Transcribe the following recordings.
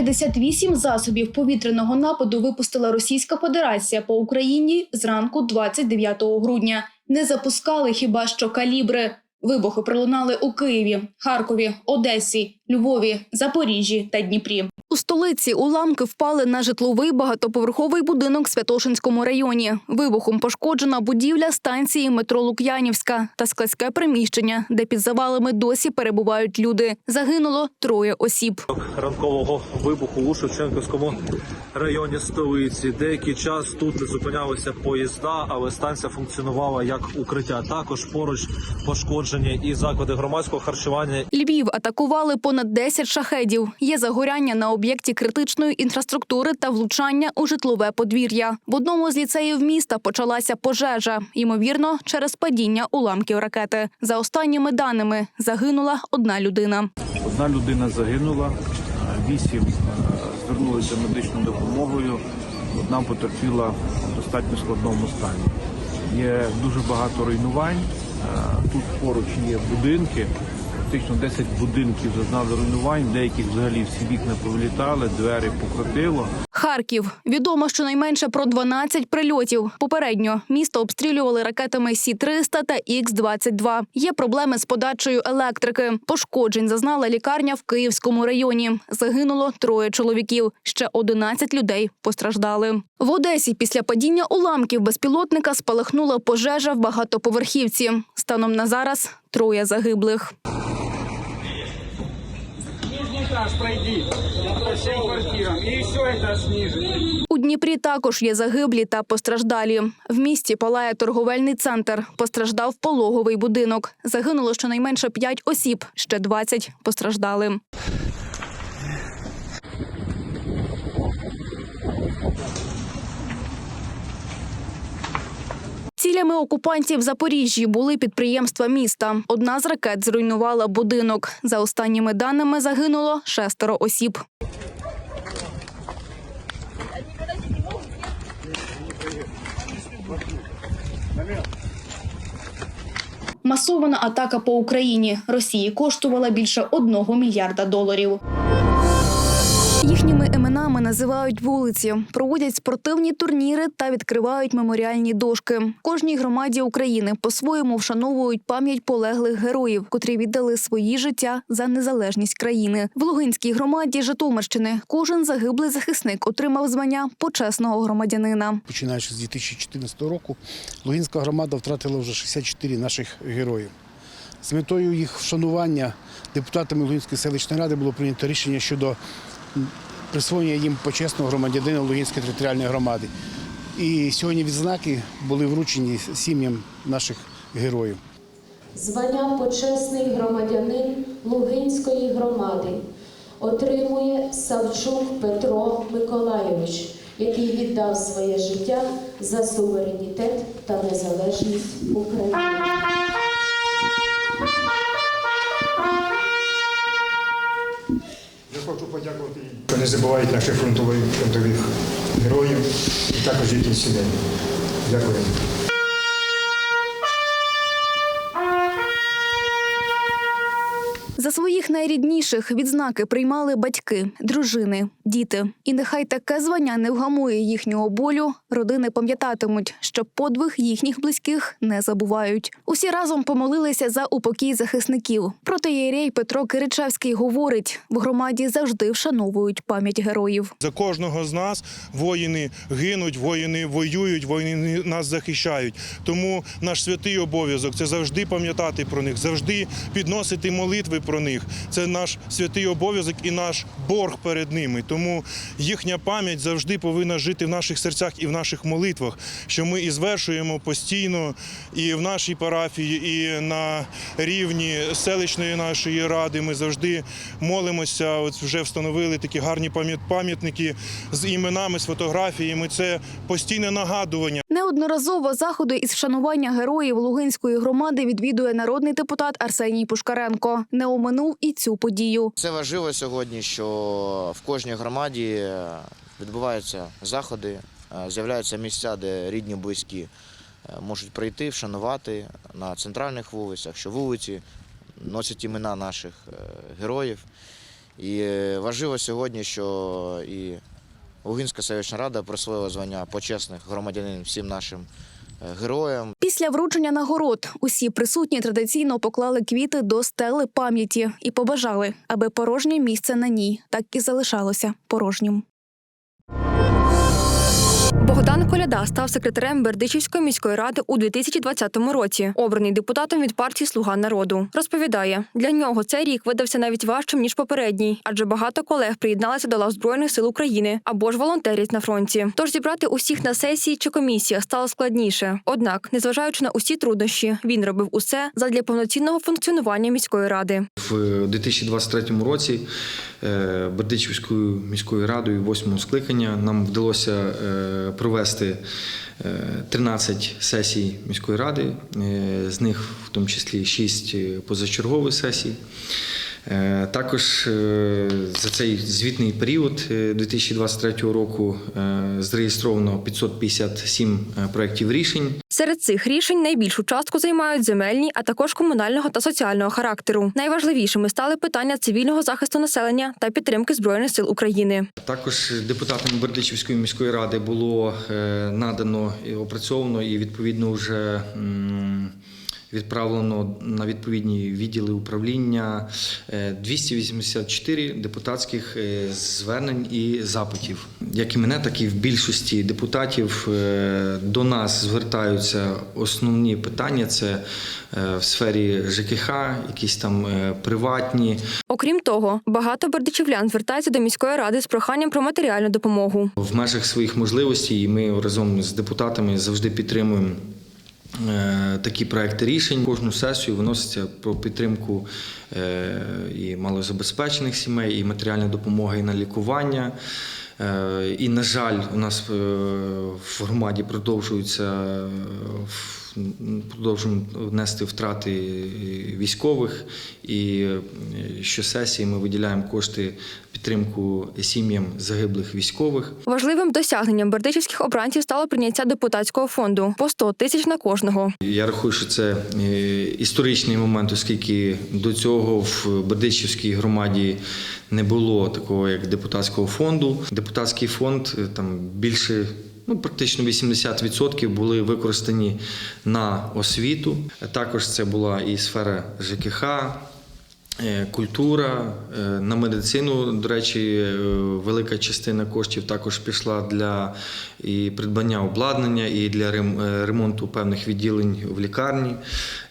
158 засобів повітряного нападу випустила Російська Федерація по Україні зранку 29 грудня. Не запускали хіба що калібри. Вибухи пролунали у Києві, Харкові, Одесі, Львові, Запоріжжі та Дніпрі. У столиці уламки впали на житловий багатоповерховий будинок в Святошинському районі. Вибухом пошкоджена будівля станції метро Лук'янівська та складське приміщення, де під завалами досі перебувають люди. Загинуло троє осіб. ранкового вибуху у Шевченківському районі столиці. Деякий час тут не зупинялися поїзда, але станція функціонувала як укриття. Також поруч пошкоджені і заклади громадського харчування, Львів атакували понад 10 шахедів. Є загоряння на об'єкті критичної інфраструктури та влучання у житлове подвір'я. В одному з ліцеїв міста почалася пожежа, ймовірно, через падіння уламків ракети. За останніми даними загинула одна людина. Одна людина загинула, вісім е, звернулися медичною допомогою. Одна потерпіла в достатньо складному стані. Є дуже багато руйнувань. Е, Тут поруч є будинки. Фактично 10 будинків зазнали руйнувань, деяких взагалі всі вікна повилітали, двері покрутило. Харків відомо щонайменше про 12 прильотів. Попередньо місто обстрілювали ракетами Сі 300 та Х 22 Є проблеми з подачею електрики. Пошкоджень зазнала лікарня в Київському районі. Загинуло троє чоловіків. Ще 11 людей постраждали. В Одесі після падіння уламків безпілотника спалахнула пожежа в багатоповерхівці. Станом на зараз троє загиблих. Нижний этаж по квартирам. И все это снизу. У Дніпрі також є загиблі та постраждалі. В місті палає торговельний центр. Постраждав пологовий будинок. Загинуло щонайменше 5 осіб, ще 20 постраждали. Цілями окупантів в Запоріжжі були підприємства міста. Одна з ракет зруйнувала будинок. За останніми даними загинуло шестеро осіб. Масована атака по Україні Росії коштувала більше одного мільярда доларів. Називають вулиці, проводять спортивні турніри та відкривають меморіальні дошки. Кожній громаді України по-своєму вшановують пам'ять полеглих героїв, котрі віддали свої життя за незалежність країни. В Лугинській громаді Житомирщини кожен загиблий захисник отримав звання почесного громадянина. Починаючи з 2014 року, Лугинська громада втратила вже 64 наших героїв. З метою їх вшанування депутатами Лугинської селищної ради було прийнято рішення щодо присвоєння їм почесного громадянина Лугинської територіальної громади. І сьогодні відзнаки були вручені сім'ям наших героїв. Звання почесний громадянин Лугинської громади отримує Савчук Петро Миколайович, який віддав своє життя за суверенітет та незалежність України. Подякувати їм. Не забувають наших фронтових, фронтових героїв і також їхніх сімей. Дякую. За своїх найрідніших відзнаки приймали батьки, дружини, діти. І нехай таке звання не вгамує їхнього болю. Родини пам'ятатимуть, що подвиг їхніх близьких не забувають. Усі разом помолилися за упокій захисників. Протиєрей Петро Киричевський говорить: в громаді завжди вшановують пам'ять героїв. За кожного з нас воїни гинуть, воїни воюють, воїни нас захищають. Тому наш святий обов'язок це завжди пам'ятати про них, завжди підносити молитви про них. Це наш святий обов'язок і наш борг перед ними. Тому їхня пам'ять завжди повинна жити в наших серцях і в наших молитвах, що ми і звершуємо постійно і в нашій парафії, і на рівні селищної нашої ради. Ми завжди молимося. От вже встановили такі гарні пам'ят- пам'ятники з іменами, з фотографіями. Це постійне нагадування. Неодноразово заходи із вшанування героїв Лугинської громади відвідує народний депутат Арсеній Пушкаренко. Не оминув і цю подію. Це важливо сьогодні, що в кожній громаді е, відбуваються заходи, е, з'являються місця, де рідні, близькі е, можуть прийти, вшанувати на центральних вулицях, що вулиці носять імена наших героїв. І важливо сьогодні, що і Лугинська селищна рада присвоїла звання почесних громадянин всім нашим е, героям. Після вручення нагород усі присутні традиційно поклали квіти до стели пам'яті і побажали, аби порожнє місце на ній так і залишалося порожнім. Богдан Коляда став секретарем Бердичівської міської ради у 2020 році, обраний депутатом від партії Слуга народу. Розповідає, для нього цей рік видався навіть важчим ніж попередній, адже багато колег приєдналися до лав збройних сил України або ж волонтерять на фронті. Тож зібрати усіх на сесії чи комісія стало складніше. Однак, незважаючи на усі труднощі, він робив усе задля повноцінного функціонування міської ради. В 2023 році е, Бердичівською міською радою восьмого скликання нам вдалося е, провести е, 13 сесій міської ради, е, з них в тому числі 6 позачергових сесій. Е, Також е, за цей звітний період е, 2023 року е, зареєстровано 557 проєктів рішень. Серед цих рішень найбільшу частку займають земельні, а також комунального та соціального характеру. Найважливішими стали питання цивільного захисту населення та підтримки збройних сил України. Також депутатам Бердичівської міської ради було е, надано і опрацьовано і відповідно вже відправлено на відповідні відділи управління е, 284 депутатських е, звернень і запитів. Як і мене, так і в більшості депутатів е, до нас звертаються основні питання: це е, в сфері ЖКХ, якісь там е, приватні. Окрім того, багато бердичівлян звертаються до міської ради з проханням про матеріальну допомогу. В межах своїх можливостей ми разом з депутатами завжди підтримуємо. Е, Такі проекти рішень кожну сесію виноситься про підтримку е, і малозабезпечених сімей, і матеріальної допомоги, і на лікування. Е, І, на жаль, у нас в громаді продовжуються продовжуємо нести втрати військових. І е, щосесії ми виділяємо кошти підтримку сім'ям загиблих військових. Важливим досягненням бердичівських обранців стало прийняття депутатського фонду по 100 тисяч на кожного. Я рахую, що це е, історичний момент, оскільки до цього в Бердичівській громаді не було такого як депутатського фонду. Депутатський фонд е, там більше. Ну, практично 80% були використані на освіту. Також це була і сфера ЖКХ, культура, е, на медицину. До речі, е, велика частина коштів також пішла для і придбання обладнання, і для рем- е, ремонту певних відділень в лікарні.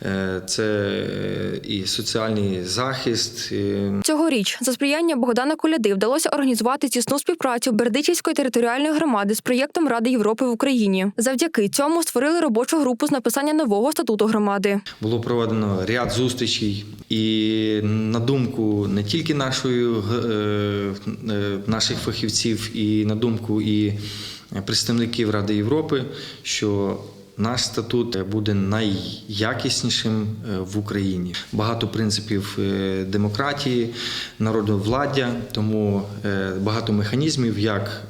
Е, Це е, і соціальний захист. е, Цьогоріч за сприяння Богдана Коляди вдалося організувати тісну співпрацю Бердичівської територіальної громади з проєктом Ради Європи в Україні. Завдяки цьому створили робочу групу з написання нового статуту громади. Було проведено ряд зустрічей, і на думку не тільки нашої, е, е, наших фахівців, і на думку і представників Ради Європи, що наш статут буде найякіснішим е, в Україні. Багато принципів демократії, народовладдя, тому багато механізмів, як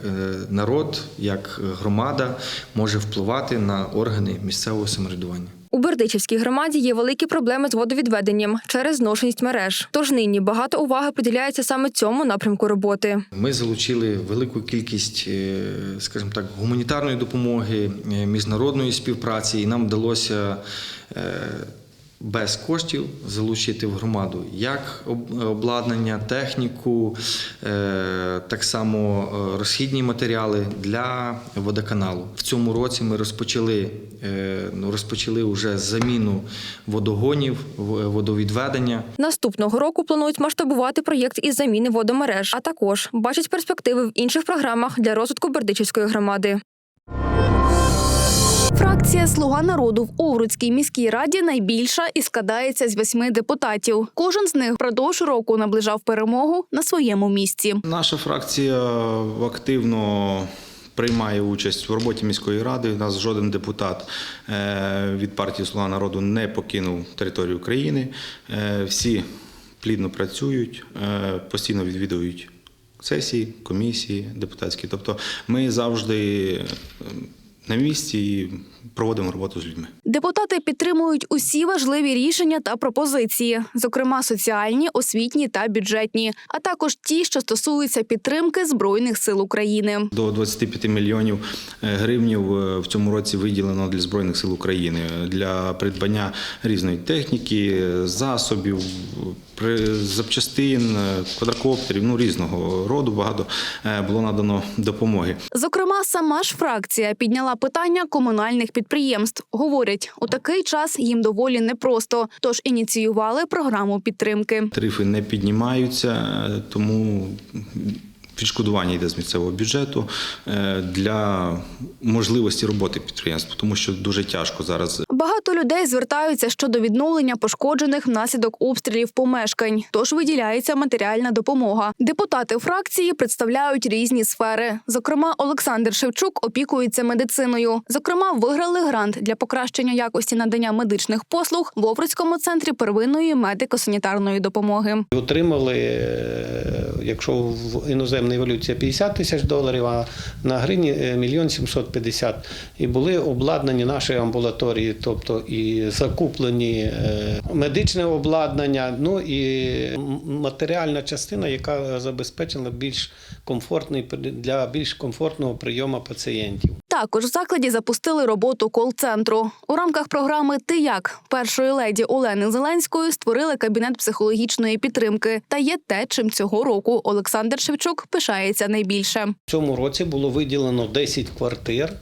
народ, як громада може впливати на органи місцевого самоврядування. У Бердичівській громаді є великі проблеми з водовідведенням через зношеність мереж. Тож нині багато уваги приділяється саме цьому напрямку роботи. Ми залучили велику кількість, е, скажімо так, гуманітарної допомоги, е, міжнародної співпраці, і нам вдалося е, без коштів залучити в громаду як обладнання, техніку, е, так само е, розхідні матеріали для водоканалу. В цьому році ми розпочали, е, ну, розпочали вже заміну водогонів, водовідведення. Наступного року планують масштабувати проєкт із заміни водомереж, а також бачать перспективи в інших програмах для розвитку Бердичівської громади. Фракція Слуга народу в Овруцькій міській раді найбільша і складається з восьми депутатів. Кожен з них впродовж року наближав перемогу на своєму місці. Наша фракція активно приймає участь в роботі міської ради. У нас жоден депутат е, від партії Слуга народу не покинув територію України. Е, Всі плідно працюють, е, постійно відвідують сесії, комісії депутатські. Тобто ми завжди. На місці і проводимо роботу з людьми. Депутати підтримують усі важливі рішення та пропозиції, зокрема соціальні, освітні та бюджетні, а також ті, що стосуються підтримки збройних сил України. До 25 мільйонів е, гривнів е, в цьому році виділено для збройних сил України для придбання різної техніки, засобів, запчастин, е, квадрокоптерів, ну різного роду багато е, було надано допомоги. Зокрема, сама ж фракція підняла питання комунальних підприємств. Говорять, у такий час їм доволі непросто, тож ініціювали програму підтримки. Тарифи не піднімаються, е, тому відшкодування йде з місцевого бюджету е, для можливості роботи підприємств, тому що дуже тяжко зараз Багато людей звертаються щодо відновлення пошкоджених внаслідок обстрілів помешкань, тож виділяється матеріальна допомога. Депутати фракції представляють різні сфери. Зокрема, Олександр Шевчук опікується медициною. Зокрема, виграли грант для покращення якості надання медичних послуг в Овруцькому центрі первинної медико-санітарної допомоги. Отримали, е, якщо в іноземній валюті 50 тисяч доларів, а на гривні е, мільйон 750. І були обладнані наші амбулаторії, тобто і закуплені е, медичне обладнання, ну і матеріальна частина, яка забезпечила більш комфортний для більш комфортного прийому пацієнтів. Також в закладі запустили роботу кол-центру. У рамках програми Ти як першої леді Олени Зеленської створили кабінет психологічної підтримки. Та є те, чим цього року Олександр Шевчук пишається найбільше. В цьому році було виділено 10 квартир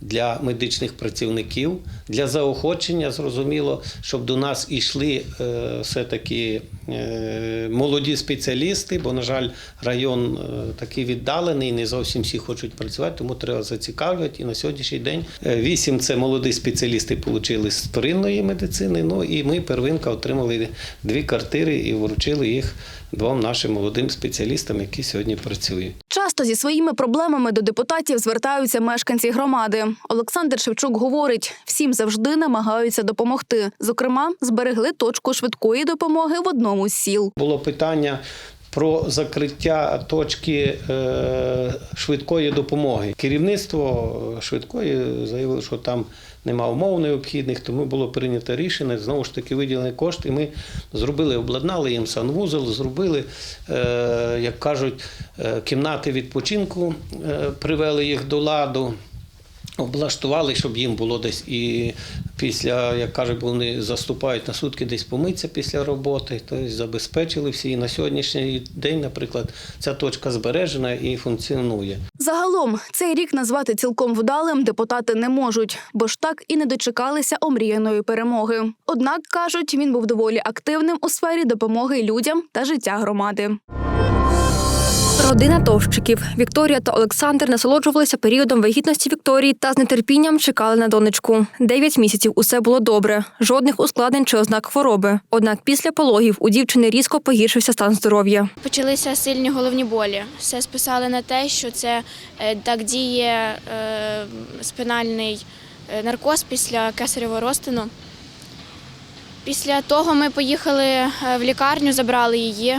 для медичних працівників, для заохочення, зрозуміло, щоб до нас йшли е, все-таки е, молоді спеціалісти, бо, на жаль, район е, такий віддалений, не зовсім всі хочуть працювати, тому треба зацікавлювати. І на сьогоднішній день вісім це молоді спеціалісти отримали з вторинної медицини. Ну і ми, первинка, отримали дві квартири і вручили їх двом нашим молодим спеціалістам, які сьогодні працюють. Часто зі своїми проблемами до депутатів звертаються мешканці громади. Олександр Шевчук говорить, всім завжди намагаються допомогти. Зокрема, зберегли точку швидкої допомоги в одному з сіл. Було питання. Про закриття точки е, швидкої допомоги. Керівництво швидкої заявило, що там нема умов необхідних, тому було прийнято рішення знову ж таки виділені кошти. Ми зробили, обладнали їм санвузол, зробили, е, як кажуть, е, кімнати відпочинку, е, привели їх до ладу. Облаштували, щоб їм було десь і після, як кажуть, вони заступають на сутки десь помитися після роботи, тобто забезпечили всі. І на сьогоднішній день, наприклад, ця точка збережена і функціонує. Загалом цей рік назвати цілком вдалим депутати не можуть, бо ж так і не дочекалися омріяної перемоги. Однак кажуть, він був доволі активним у сфері допомоги людям та життя громади. Родина Товщиків Вікторія та Олександр насолоджувалися періодом вагітності Вікторії та з нетерпінням чекали на донечку. Дев'ять місяців усе було добре, жодних ускладнень чи ознак хвороби. Однак після пологів у дівчини різко погіршився стан здоров'я. Почалися сильні головні болі. Все списали на те, що це е, так діє е, спинальний е, наркоз після кесаревого розтину. Після того ми поїхали в лікарню, забрали її.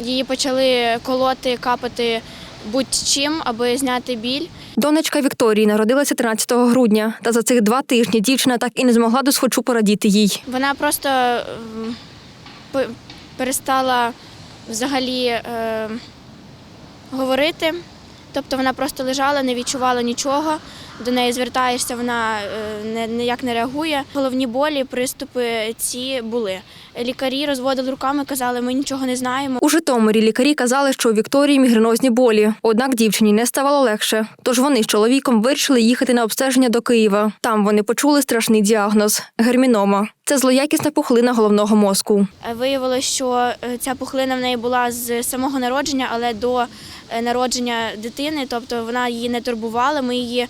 Її почали колоти, капати будь-чим, аби зняти біль. Донечка Вікторії народилася 13 грудня, та за цих два тижні дівчина так і не змогла досхочу порадіти їй. Вона просто ем, перестала взагалі е, говорити. Тобто вона просто лежала, не відчувала нічого. До неї звертаєшся, вона е, ніяк не реагує. Головні болі, приступи ці були. Лікарі розводили руками, казали, ми нічого не знаємо. У Житомирі лікарі казали, що у Вікторії мігренозні болі. Однак дівчині не ставало легше. Тож вони з чоловіком вирішили їхати на обстеження до Києва. Там вони почули страшний діагноз гермінома. Це злоякісна пухлина головного мозку. Е, Виявилося, що е, ця пухлина в неї була з самого народження, але до е, народження дитини, тобто вона її не турбувала. Ми її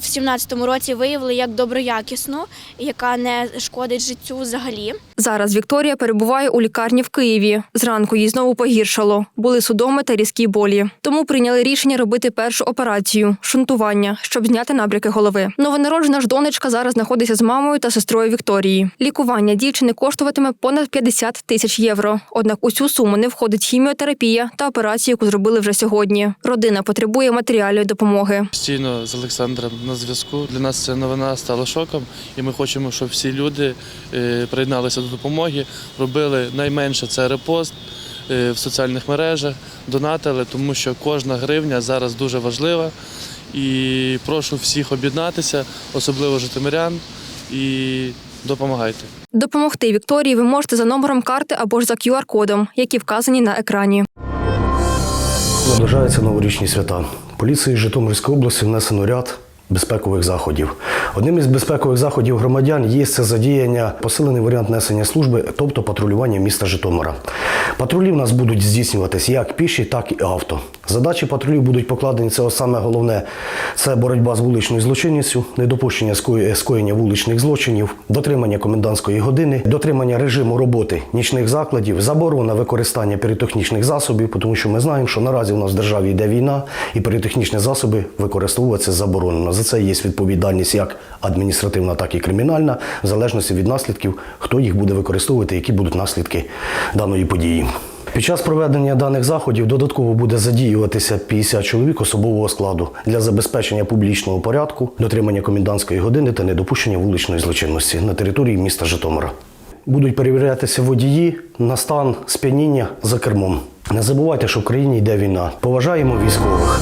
в 17-му році виявили як доброякісну, яка не шкодить життю взагалі. Зараз Вікторія перебуває у лікарні в Києві. Зранку їй знову погіршало. Були судоми та різкі болі. Тому прийняли рішення робити першу операцію шунтування, щоб зняти набряки голови. Новонароджена ж донечка зараз знаходиться з мамою та сестрою Вікторії. Лікування дівчини коштуватиме понад 50 тисяч євро. Однак у цю суму не входить хіміотерапія та операція, яку зробили вже сьогодні. Родина потребує матеріальної допомоги. Постійно з Олександром на зв'язку. Для нас ця новина стала шоком, і ми хочемо, щоб всі люди е, приєдналися до допомоги, робили найменше це репост е, в соціальних мережах, донатили, тому що кожна гривня зараз дуже важлива. І прошу всіх об'єднатися, особливо житомирян, і допомагайте. Допомогти Вікторії ви можете за номером карти або ж за QR-кодом, які вказані на екрані. Наближаються новорічні свята. Поліції Житомирської області внесено ряд безпекових заходів. Одним із безпекових заходів громадян є це задіяння посилений варіант несення служби, тобто патрулювання міста Житомира. Патрулі в нас будуть здійснюватись як піші, так і авто. Задачі патрулів будуть покладені це саме головне це боротьба з вуличною злочинністю, недопущення скоєння вуличних злочинів, дотримання комендантської години, дотримання режиму роботи нічних закладів, заборона використання піротехнічних засобів, тому що ми знаємо, що наразі у нас в державі йде війна, і піротехнічні засоби використовуватися заборонено. За це є відповідальність як адміністративна, так і кримінальна, в залежності від наслідків, хто їх буде використовувати, які будуть наслідки даної події. Під час проведення даних заходів додатково буде задіюватися 50 чоловік особового складу для забезпечення публічного порядку, дотримання комендантської години та недопущення вуличної злочинності на території міста Житомира. Будуть перевірятися водії на стан сп'яніння за кермом. Не забувайте, що в країні йде війна. Поважаємо військових.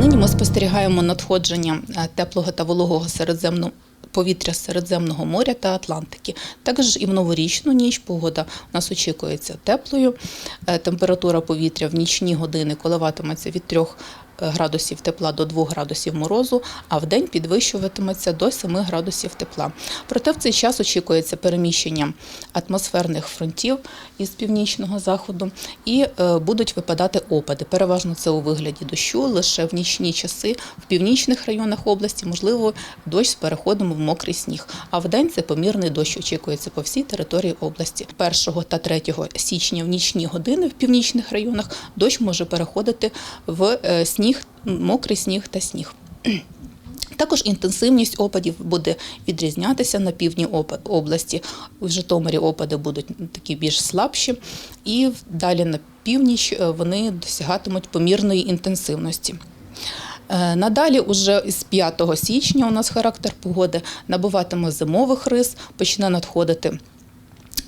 Нині ми спостерігаємо надходження е, теплого та вологого середземного повітря Середземного моря та Атлантики. Також і в новорічну ніч погода у нас очікується теплою. Е, Температура повітря в нічні години коливатиметься від 3 градусів тепла до 2 градусів морозу, а в день підвищуватиметься до 7 градусів тепла. Проте в цей час очікується переміщення атмосферних фронтів із північного заходу і е, будуть випадати опади. Переважно це у вигляді дощу, лише в нічні часи в північних районах області можливо дощ з переходом в мокрий сніг. А в день це помірний дощ очікується по всій території області. 1 та 3 січня в нічні години в північних районах дощ може переходити в е, сніг, мокрий сніг та сніг. Також інтенсивність опадів буде відрізнятися на півдні області. В Житомирі опади будуть такі більш слабші, і далі на північ е, вони досягатимуть помірної інтенсивності. Е, Надалі, уже з 5 січня, у нас характер погоди набуватиме зимових рис, почне надходити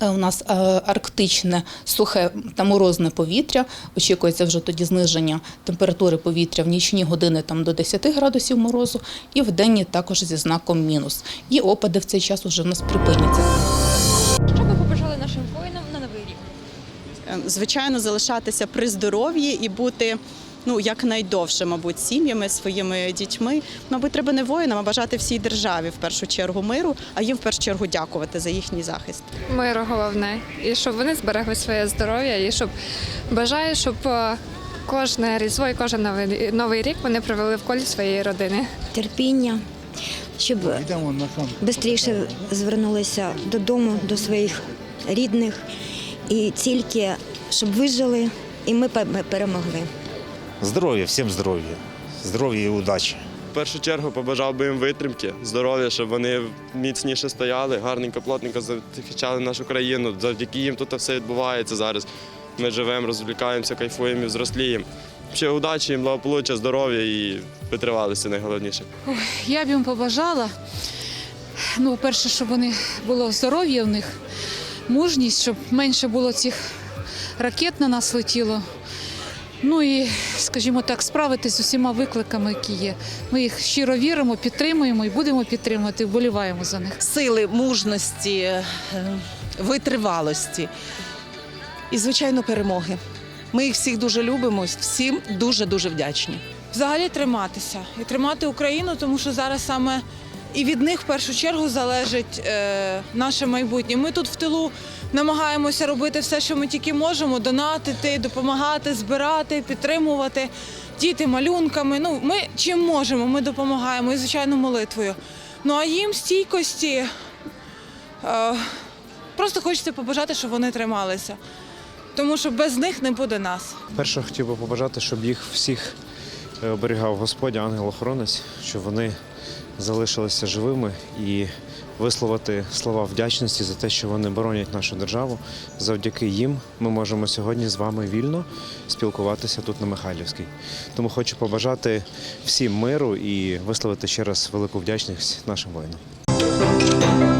У нас е, арктичне сухе та морозне повітря. Очікується вже тоді зниження температури повітря в нічні години там до 10 градусів морозу, і в денні також зі знаком мінус. І опади в цей час вже в нас припиняться. Що ви побажали нашим воїнам на новий рік? звичайно, залишатися при здоров'ї і бути ну якнайдовше, мабуть, сім'ями, своїми дітьми. Мабуть, треба не воїнам, а бажати всій державі в першу чергу миру, а їм в першу чергу дякувати за їхній захист. Миру головне. І щоб вони зберегли своє здоров'я, і щоб бажаю, щоб е, кожне різдво і кожен новий, новий рік вони провели в колі своєї родини. терпіння, щоб швидше звернулися додому до своїх рідних і тільки щоб вижили, і ми пе- перемогли. Здоров'я, всім здоров'я. Здоров'я і удачі. В першу чергу побажав би їм витримки, здоров'я, щоб вони міцніше стояли, гарненько, плотненько захищали нашу країну. Завдяки їм тут все відбувається зараз. Ми живемо, розвлікаємося, кайфуємо і взросліємо. Ще удачі, їм благополуччя, здоров'я і витривалості найголовніше. Я б їм побажала. Ну, по-перше, щоб вони було здоров'я в них, мужність, щоб менше було цих ракет на нас летіло. Ну і, скажімо так, справитись з усіма викликами, які є. Ми їх щиро віримо, підтримуємо і будемо підтримувати, вболіваємо за них. сили, мужності, е, витривалості і, звичайно, перемоги. Ми їх всіх дуже любимо, всім дуже дуже вдячні. Взагалі триматися і тримати Україну, тому що зараз саме і від них в першу чергу залежить е, наше майбутнє. Ми тут в тилу намагаємося робити все, що ми тільки можемо: донатити, допомагати, збирати, підтримувати діти малюнками. Ну, ми чим можемо, ми допомагаємо і звичайно молитвою. Ну а їм стійкості. Е, просто хочеться побажати, щоб вони трималися, тому що без них не буде нас. Перше хотів би побажати, щоб їх всіх е, оберігав Господь, ангел-охоронець, щоб вони залишилися живими і висловити слова вдячності за те, що вони боронять нашу державу. Завдяки їм ми можемо сьогодні з вами вільно спілкуватися тут на Михайлівській. Тому хочу побажати всім миру і висловити ще раз велику вдячність нашим воїнам.